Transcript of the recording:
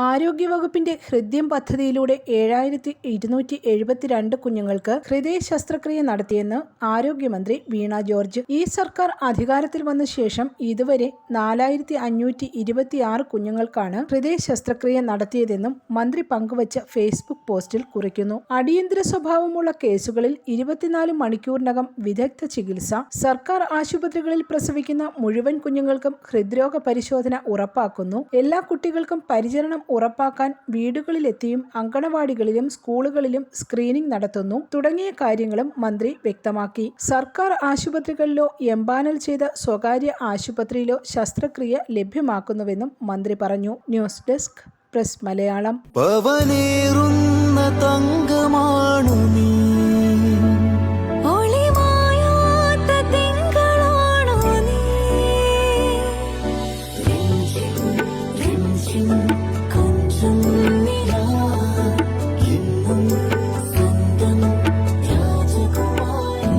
ആരോഗ്യവകുപ്പിന്റെ ഹൃദ്യം പദ്ധതിയിലൂടെ ഏഴായിരത്തി ഇരുന്നൂറ്റി എഴുപത്തിരണ്ട് കുഞ്ഞുങ്ങൾക്ക് ഹൃദയ ശസ്ത്രക്രിയ നടത്തിയെന്ന് ആരോഗ്യമന്ത്രി വീണ ജോർജ്. ഈ സർക്കാർ അധികാരത്തിൽ വന്ന ശേഷം ഇതുവരെ നാലായിരത്തി അഞ്ഞൂറ്റി ഇരുപത്തിയാറ് കുഞ്ഞുങ്ങൾക്കാണ് ഹൃദയ ശസ്ത്രക്രിയ നടത്തിയതെന്നും മന്ത്രി പങ്കുവച്ച ഫേസ്ബുക്ക് പോസ്റ്റിൽ കുറിക്കുന്നു. അടിയന്തര സ്വഭാവമുള്ള കേസുകളിൽ ഇരുപത്തിനാല് മണിക്കൂറിനകം വിദഗ്ധ ചികിത്സ സർക്കാർ ആശുപത്രികളിൽ പ്രസവിക്കുന്ന മുഴുവൻ കുഞ്ഞുങ്ങൾക്കും ഹൃദ്രോഗ പരിശോധന ഉറപ്പാക്കുന്നു. എല്ലാ കുട്ടികൾക്കും പരിചരണം ഉറപ്പാക്കാൻ വീടുകളിലെത്തിയും അങ്കണവാടികളിലും സ്കൂളുകളിലും സ്ക്രീനിംഗ് നടത്തുന്നു. തുടങ്ങിയ കാര്യങ്ങളും മന്ത്രി വ്യക്തമാക്കി. സർക്കാർ ആശുപത്രികളിലോ എംപാനൽ ചെയ്ത സ്വകാര്യ ആശുപത്രിയിലോ ശസ്ത്രക്രിയ ലഭ്യമാക്കുന്നുവെന്നും മന്ത്രി പറഞ്ഞു. News desk press Malayalam.